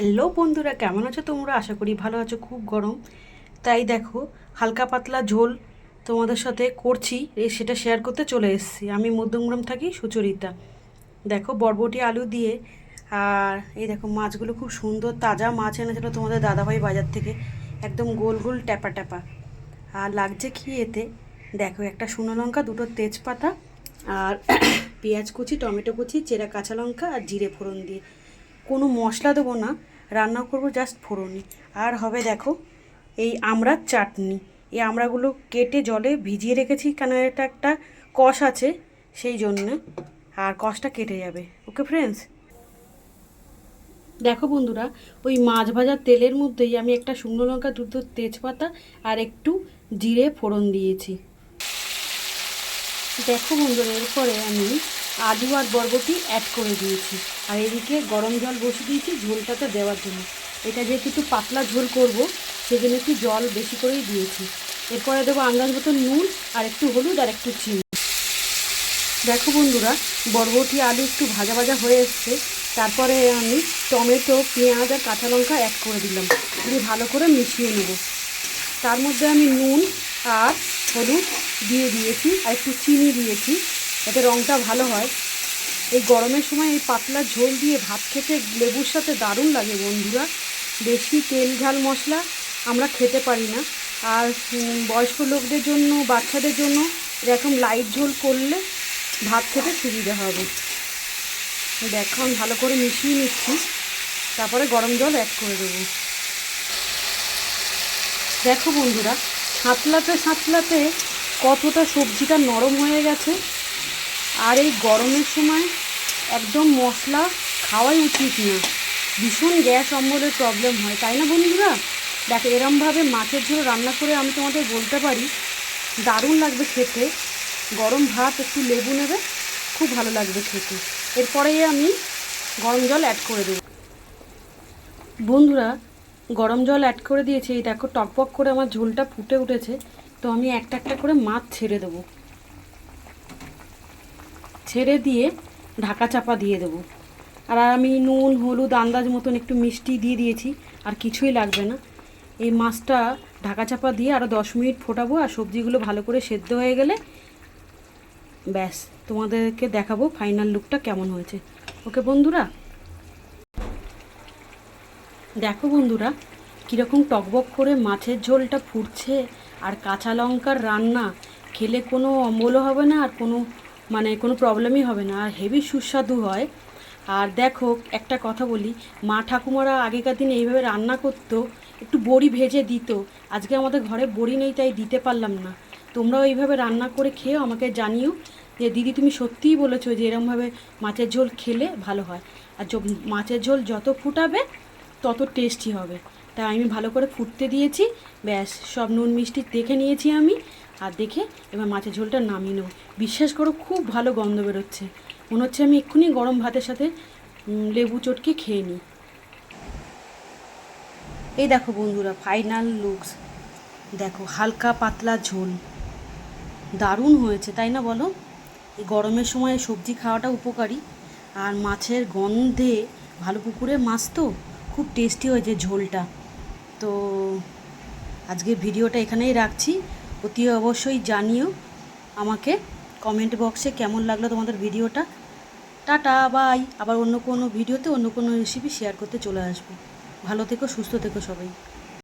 Hello বন্ধুরা, কেমন আছো তোমরা? আশা করি ভালো আছো, খুব গরম। তাই দেখো, হালকা পাতলা ঝোল তোমাদের সাথে করছি সেটা শেয়ার করতে চলে এসেছি। আমি মধ্যমগ্রাম থাকি সুচরিতা। দেখো, বরবটি, আলু দিয়ে, আর এই দেখো, মাছগুলো খুব সুন্দর, তাজা মাছ এনেছিল তোমাদের দাদাভাই বাজার থেকে। একদম গোল গোল, ট্যাপা ট্যাপা। আর লাগছে কি এতে? দেখো, একটা শুকনো লঙ্কা, দুটো তেজপাতা, আর পেঁয়াজ কুচি, টমেটো কুচি, চেরা কাঁচা লঙ্কা, আর জিরে ফোড়ন দিয়ে। কোনো মশলা দেবো না, রান্না করব জাস্ট ফোড়নি আর হবে দেখো, এই আমড়ার চাটনি। এই আমড়াগুলো কেটে জলে ভিজিয়ে রেখেছি, কেন এটা একটা কষ আছে, সেই জন্যে। আর কষটা কেটে যাবে। ওকে ফ্রেন্ডস দেখো বন্ধুরা, ওই মাছ ভাজার তেলের মধ্যেই আমি একটা শুকনো লঙ্কা দুটো তেজপাতা আর একটু জিরে ফোড়ন দিয়েছি। দেখো বন্ধুরা, এরপরে আমি আলু আর বরবটি অ্যাড করে দিয়েছি। আর এদিকে গরম জল বসিয়ে দিয়েছি ঝোলটাতে দেওয়ার জন্য। এটা যেহেতু একটু পাতলা ঝোল করব, সেজন্য একটু জল বেশি করেই দিয়েছি। এরপরে দেবো আন্দাজ মতো নুন আর একটু হলুদ আর একটু চিনি। দেখো বন্ধুরা, বরবটি আলু একটু ভাজা ভাজা হয়ে এসছে। তারপরে আমি টমেটো, পেঁয়াজ আর কাঁচা লঙ্কা অ্যাড করে দিলাম। দিয়ে ভালো করে মিশিয়ে নেব। তার মধ্যে আমি নুন আর হলুদ দিয়ে দিয়েছি আর একটু চিনি দিয়েছি। যাতে রঙটা ভালো হয়। এই গরমের সময় এই পাতলা ঝোল দিয়ে ভাত খেতে লেবুর সাথে দারুণ লাগে বন্ধুরা। বেশি তেল, ঝাল, মশলা আমরা খেতে পারি না। আর বয়স্ক লোকদের জন্য, বাচ্চাদের জন্য এরকম লাইট ঝোল করলে ভাত খেতে সুবিধা হবে। দেখো, আমি ভালো করে মিশিয়ে নিচ্ছি। তারপরে গরম জল অ্যাড করে দেবো। দেখো বন্ধুরা, সাঁতলাতে সাঁতলাতে কতটা সবজিটা নরম হয়ে গেছে। আর এই গরমের সময় একদম মশলা খাওয়াই উচিত না। ভীষণ গ্যাস অম্বলের প্রবলেম হয়, তাই না বন্ধুরা? দেখো, এরমভাবে মাছের ঝোল রান্না করে আমি তোমাদের বলতে পারি, দারুণ লাগবে খেতে। গরম ভাত, একটু লেবু নেবে, খুব ভালো লাগবে খেতে। এরপরেই আমি গরম জল অ্যাড করে দেবো। বন্ধুরা, গরম জল অ্যাড করে দিয়েছি। এই দেখো, টকবক করে আমার ঝোলটা ফুটে উঠেছে। তো আমি একটা একটা করে মাছ ছেড়ে দেবো। ছেড়ে দিয়ে ঢাকা চাপা দিয়ে দেবো। আর আমি নুন, হলুদ, আন্দাজ মতন একটু মিষ্টি দিয়ে দিয়েছি, আর কিছুই লাগবে না। এই মাছটা ঢাকা চাপা দিয়ে আরও দশ মিনিট ফোটাবো, আর সবজিগুলো ভালো করে সেদ্ধ হয়ে গেলে ব্যাস, তোমাদেরকে দেখাবো ফাইনাল লুকটা কেমন হয়েছে। ওকে বন্ধুরা, দেখো বন্ধুরা, কীরকম টকবক করে মাছের ঝোলটা ফুটছে, আর কাঁচা লঙ্কার রান্না, খেলে কোনো অম্বলও হবে না, আর কোনো মানে কোনো প্রবলেমই হবে না, আর হেভি সুস্বাদু হয়। আর দেখো, একটা কথা বলি, মা ঠাকুমারা আগেকার দিনে এইভাবে রান্না করতো, একটু বড়ি ভেজে দিত। আজকে আমাদের ঘরে বড়ি নেই, তাই দিতে পারলাম না। তোমরাও এইভাবে রান্না করে খেয়েও আমাকে জানিও যে, দিদি, তুমি সত্যিই বলেছ যে, এরমভাবে মাছের ঝোল খেলে ভালো হয়। আর মাছের ঝোল যত ফুটাবে, তত টেস্টি হবে। তাই আমি ভালো করে ফুটতে দিয়েছি। ব্যাস, সব নুন মিষ্টি দেখে নিয়েছি আমি। আর দেখে এবার মাছের ঝোলটা নামিয়ে নেব। বিশ্বাস করো, খুব ভালো গন্ধ বেরোচ্ছে। মনে হচ্ছে আমি এক্ষুনি গরম ভাতের সাথে লেবু চটকে খেয়ে নিই। এই দেখো বন্ধুরা ফাইনাল লুকস দেখো, হালকা পাতলা ঝোল। দারুণ হয়েছে, তাই না বলো? এই গরমের সময় সবজি খাওয়াটা উপকারী। আর মাছের গন্ধে ভালো পুকুরে মাছ তো খুব টেস্টি হয়েছে ঝোলটা। তো আজকে ভিডিওটা এখানেই রাখছি। অতি অবশ্যই জানিও আমাকে কমেন্ট বক্সে কেমন লাগল তোমাদের ভিডিওটা। টাটা বাই আবার অন্য কোনো ভিডিওতে অন্য কোনো রেসিপি শেয়ার করতে চলে আসব। ভালো থেকো, সুস্থ থেকো সবাই।